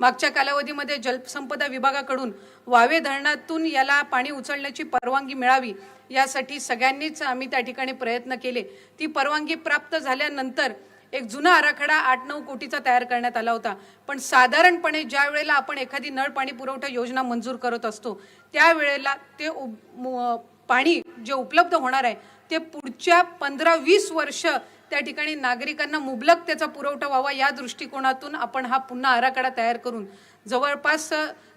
मागच्या कालावधीमध्ये जलसंपदा विभागाकडून वावे धरणातून याला पाणी उचलण्याची परवानगी मिळावी यासाठी सगळ्यांनीच आम्ही त्या ठिकाणी प्रयत्न केले. ती परवानगी प्राप्त झाल्यानंतर एक जुना आराखडा आठ नऊ कोटीचा तयार करण्यात आला होता. पण साधारणपणे ज्या वेळेला आपण एखादी नळ पाणी पुरवठा योजना मंजूर करत असतो त्यावेळेला ते मु- पाणी जे उपलब्ध होणार आहे ते पुढच्या पंधरा वीस वर्ष त्या ठिकाणी नागरिकांना मुबलक त्याचा पुरवठा व्हावा या दृष्टिकोनातून आपण हा पुन्हा आराखडा तयार करून जवळपास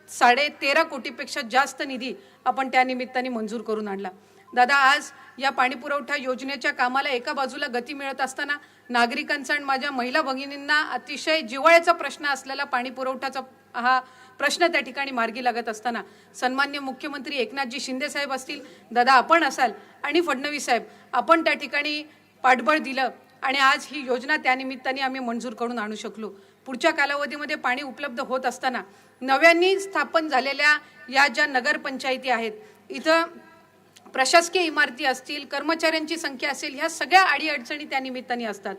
साडे तेरा कोटीपेक्षा जास्त निधी आपण त्यानिमित्ताने मंजूर करून आणला. दादा आज या पाणी पुरवठा योजनेच्या कामाला एका बाजूला गती मिळत असताना नागरिकांचा आणि माझ्या महिला भगिनींना अतिशय जिव्हाळ्याचा प्रश्न असलेला पाणी पुरवठ्याचा हा प्रश्न त्या ठिकाणी मार्गी लागत असताना सन्मान्य मुख्यमंत्री एकनाथजी शिंदे साहेब असतील दादा आपण असाल आणि फडणवीस साहेब आपण त्या ठिकाणी पाठबळ दिलं आणि आज ही योजना त्यानिमित्ताने आम्ही मंजूर करून आणू शकलो. पुढच्या कालावधीमध्ये पाणी उपलब्ध होत असताना नव्यानी स्थापन झालेल्या या ज्या नगरपंचायती आहेत इथं प्रशासकीय इमारती असतील कर्मचाऱ्यांची संख्या असेल ह्या सगळ्या अडीअडचणी त्या निमित्ताने असतात.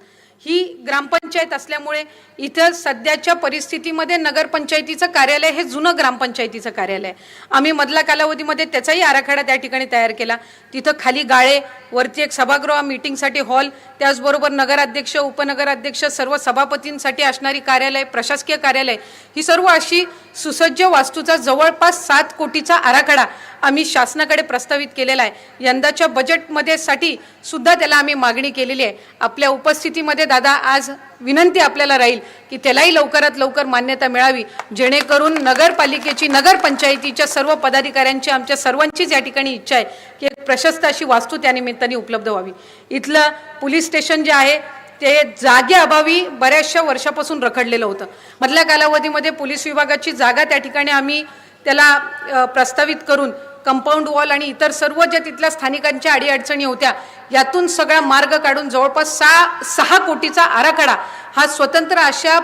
ही ग्रामपंचायत असल्यामुळे इथं सध्याच्या परिस्थितीमध्ये नगरपंचायतीचं कार्यालय हे जुनं ग्रामपंचायतीचं कार्यालय आम्ही मधल्या कालावधीमध्ये त्याचाही आराखडा त्या ठिकाणी तयार केला. तिथं खाली गाळे वरती एक सभागृह मीटिंगसाठी हॉल त्याचबरोबर नगराध्यक्ष उपनगराध्यक्ष सर्व सभापतींसाठी असणारी कार्यालय प्रशासकीय कार्यालय ही सर्व अशी सुसज्ज वास्तूचा जवळपास सात कोटीचा आराखडा आम्ही शासनाकडे प्रस्तावित केलेला आहे. यंदाच्या बजेटमध्ये साठी सुद्धा त्याला आम्ही मागणी केलेली आहे. आपल्या उपस्थितीमध्ये दादा आज विनंती आपल्याला राहील की त्यालाही लवकरात लवकर मान्यता मिळावी जेणेकरून नगरपालिकेची नगरपंचायतीच्या सर्व पदाधिकाऱ्यांची आमच्या सर्वांचीच या ठिकाणी इच्छा आहे की एक प्रशस्त अशी वास्तू त्या निमित्ताने उपलब्ध व्हावी. इथलं पोलीस स्टेशन जे आहे ते जागेअभावी बऱ्याचशा वर्षापासून रखडलेलं होतं. मधल्या कालावधीमध्ये पोलीस विभागाची जागा त्या ठिकाणी आम्ही त्याला प्रस्तावित करून कंपाऊंड वॉल आणि इतर सर्व ज्या तिथल्या स्थानिकांच्या अडीअडचणी होत्या यातून सगळा मार्ग काढून जवळपास सहा सहा कोटीचा आराखडा हा स्वतंत्र अशा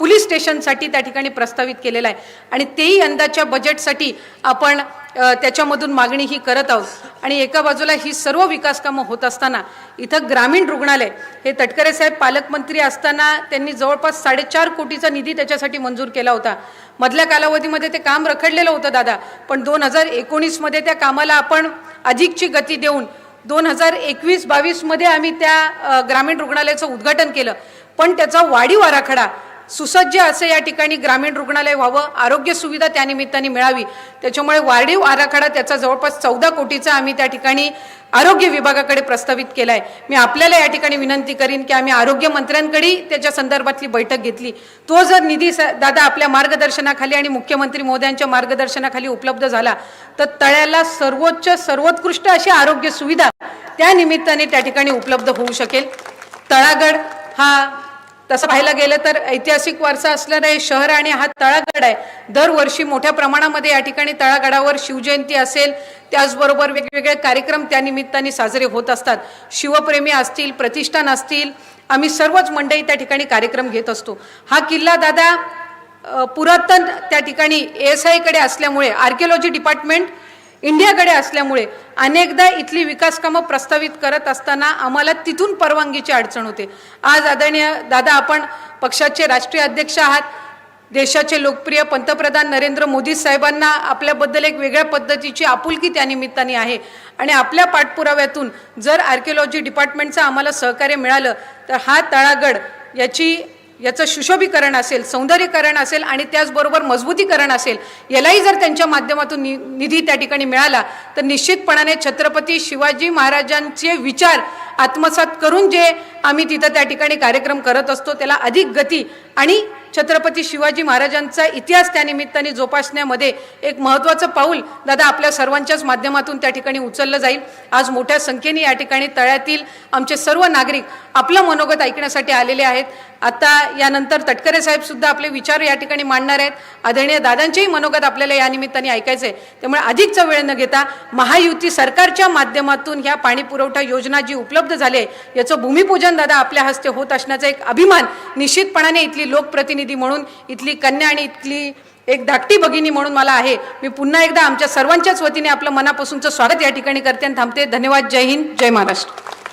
पोलीस स्टेशनसाठी त्या ठिकाणी प्रस्तावित केलेला आहे. आणि तेही यंदाच्या बजेटसाठी आपण त्याच्यामधून मागणी ही करत आहोत. आणि एका बाजूला ही सर्व विकास कामं होत असताना इथं ग्रामीण रुग्णालय हे तटकरे साहेब पालकमंत्री असताना त्यांनी जवळपास साडेचार कोटीचा निधी त्याच्यासाठी मंजूर केला होता. मधल्या कालावधीमध्ये ते काम रखडलेलं होतं दादा पण दोन हजार एकोणीसमध्ये त्या कामाला आपण अधिकची गती देऊन दोन हजार एकवीस बावीसमध्ये आम्ही त्या ग्रामीण रुग्णालयाचं उद्घाटन केलं. पण त्याचा वाढीव आराखडा सुसज्ज असं या ठिकाणी ग्रामीण रुग्णालय व्हावं आरोग्य सुविधा त्यानिमित्ताने मिळावी. त्याच्यामुळे वाढीव आराखडा त्याचा जवळपास चौदा कोटीचा आम्ही त्या ठिकाणी आरोग्य विभागाकडे प्रस्तावित केला आहे मी आपल्याला या ठिकाणी विनंती करीन की आम्ही आरोग्यमंत्र्यांकडे त्याच्या संदर्भातली बैठक घेतली. तो जर निधी स- दादा आपल्या मार्गदर्शनाखाली आणि मुख्यमंत्री मोदयांच्या मार्गदर्शनाखाली उपलब्ध झाला तर तळ्याला सर्वोच्च सर्वोत्कृष्ट अशी आरोग्य सुविधा त्या निमित्ताने त्या ठिकाणी उपलब्ध होऊ शकेल. तळागड हा तसं पाहायला गेलं तर ऐतिहासिक वारसा असलेलं हे शहर आणि हा तळागड आहे. दरवर्षी मोठ्या प्रमाणामध्ये या ठिकाणी तळागडावर शिवजयंती असेल त्याचबरोबर वेगवेगळे कार्यक्रम त्या निमित्ताने साजरे होत असतात. शिवप्रेमी असतील प्रतिष्ठान असतील आम्ही सर्वच मंडळी त्या ठिकाणी कार्यक्रम घेत असतो. हा किल्ला दादा पुरातन त्या ठिकाणी एस आयकडे असल्यामुळे आर्किओलॉजी डिपार्टमेंट इंडियाकडे असल्यामुळे अनेकदा इथली विकासकामं प्रस्तावित करत असताना आम्हाला तिथून परवानगीची अडचण होते. आज आदरणीय दादा आपण पक्षाचे राष्ट्रीय अध्यक्ष आहात. देशाचे लोकप्रिय पंतप्रधान नरेंद्र मोदी साहेबांना आपल्याबद्दल एक वेगळ्या पद्धतीची आपुलकी त्या निमित्ताने आहे. आणि आपल्या पाठपुराव्यातून जर आर्किओलॉजी डिपार्टमेंटचं आम्हाला सहकार्य मिळालं तर हा तळागड याची याचं सुशोभीकरण असेल सौंदर्यीकरण असेल आणि त्याचबरोबर मजबूतीकरण असेल यालाही जर त्यांच्या माध्यमातून नि निधी त्या ठिकाणी मिळाला तर निश्चितपणाने छत्रपती शिवाजी महाराजांचे विचार आत्मसात करून जे आम्ही तिथं त्या ठिकाणी कार्यक्रम करत असतो त्याला अधिक गती आणि छत्रपती शिवाजी महाराजांचा इतिहास त्या निमित्ताने जोपासण्यामध्ये एक महत्त्वाचं पाऊल दादा आपल्या सर्वांच्याच माध्यमातून त्या ठिकाणी उचललं जाईल. आज मोठ्या संख्येने या ठिकाणी तळ्यातील आमचे सर्व नागरिक आपलं मनोगत ऐकण्यासाठी आलेले आहेत. आता यानंतर तटकरे साहेबसुद्धा आपले विचार या ठिकाणी मांडणार आहेत. आदरणीय दादांचेही मनोगत आपल्याला या निमित्ताने ऐकायचं आहे त्यामुळे अधिकचा वेळ न घेता महायुती सरकारच्या माध्यमातून ह्या पाणी पुरवठा योजना जी उपलब्ध झाली आहे याचं भूमिपूजन दादा आपल्या हस्ते होत असण्याचा एक अभिमान निश्चितपणाने इथली लोकप्रतिनिधी म्हणून इथली कन्या आणि इथली एक धाकटी भगिनी म्हणून मला आहे. मी पुन्हा एकदा आमच्या सर्वांच्याच वतीने आपलं मनापासूनचं स्वागत या ठिकाणी करते आणि थांबते. धन्यवाद. जय हिंद. जय महाराष्ट्र.